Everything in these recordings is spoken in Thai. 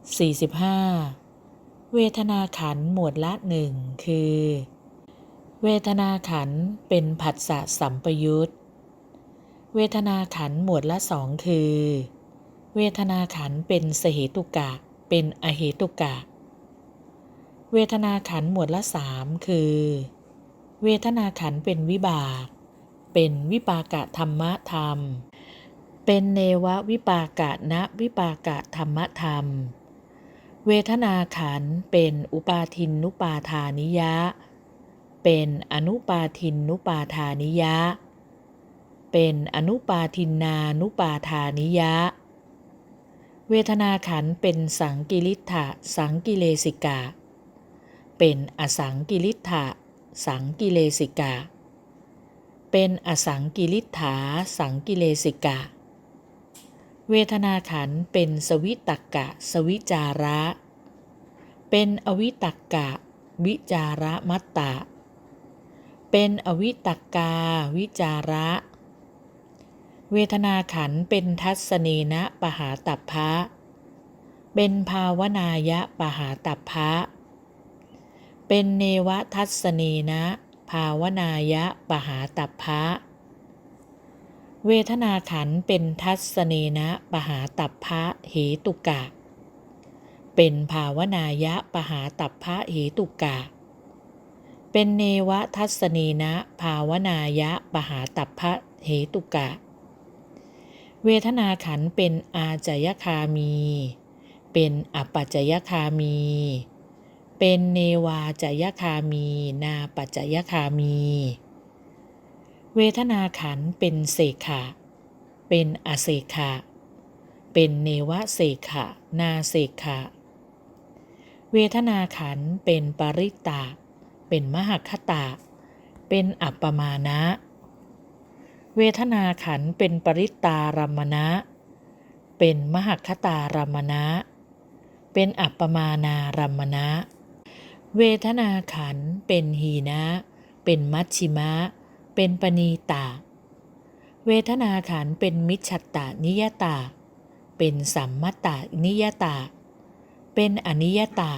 45 เวทนาขันธ์หมวดละหนึ่งคือ เวทนาขันธ์เป็นผัสสะสัมปยุตเวทนาขันธ์หมวดละสองคือ เวทนาขันธ์เป็นสเหตุกะ เป็นอเหตุกะ เวทนาขันธ์หมวดละสามคือ เวทนาขันธ์เป็นวิบาก เป็นวิปากะธรรมธรรม เป็นเนววิปากะนะวิปากะธรรมธรรม เวทนาขันเป็นอุปาทินนุปาทานิยะ เป็นอนุปาทินนุปาทานิยะ เป็นอนุปาทินนานุปาทานิยะ เวทนาขันเป็นสังกิริธะสังกิเลสิกะ เป็นอสังกิริธะสังกิเลสิกะ เป็นอสังกิริฐาสังกิเลสิกะ เวทนาขันเป็นสวิตักกะ สวิจาระ เป็นอวิตักกะ วิจาระมัตตะ เป็นอวิตักกา วิจาระ เวทนาขันเป็นทัศเนนะปหาตัพพะ เป็นภาวนายะปหาตัพพะ เป็นเนวทัศเนนะ ภาวนายะปหาตัพพะ เวทนาขันเป็นทัศเนนะปหาตัพพะเหตุกะ เป็นภาวนายะปหาตัพพะเหตุกะ เป็นเนวทัศเนนะภาวนายะปหาตัพพะเหตุกะ เวทนาขันเป็นอาจยคามี เป็นอปัจจยคามี เป็นเนวาจยคามี นาปัจจยคามี เวทนาขันเป็นเสกขะ เป็นอเสกขะ เป็นเนวเสกขะ นาเสกขะ เวทนาขันเป็นปริตตะเป็นมหคตะเป็นอัปปมานะ เวทนาขันเป็นปริตตารมณะ เป็นมหคตารมณะ เป็นอัปปมานารมณะ เวทนาขันเป็นหีนะ เป็นมัชชิมะ เป็นปณีตา เวทนาขันเป็นมิจฉัตตานิยตา เป็นสัมมัตตานิยตา เป็นอนิยตา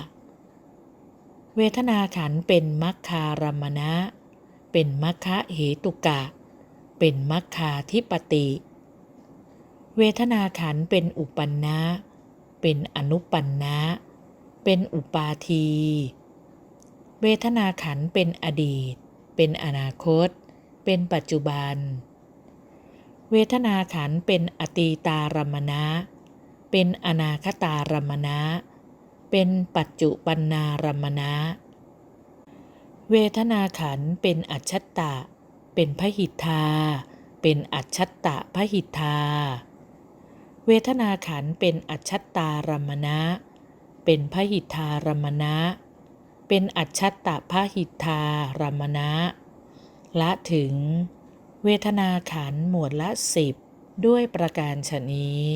เวทนาขันเป็นมัคคารมณะ เป็นมัคคะเหตุกะ เป็นมัคคาธิปติ เวทนาขันเป็นอุปันนะ เป็นอนุปันนะ เป็นอุปาที เวทนาขันเป็นอดีต เป็นอนาคต เป็นปัจจุบัน เวทนาขันเป็นอตีตารมณะ เป็นอนาคตารมณะ เป็นปัจจุปันนารมณะ เวทนาขันเป็นอัจฉตะ เป็นพหิทธา เป็นอัจฉตะพหิทธา เวทนาขันเป็นอัจฉตารมณะ เป็นพหิทธารมณะเป็นอัจฉตตะพหิทธารมณะ ละถึง เวทนาขันหมวดละสิบด้วยประการฉนี้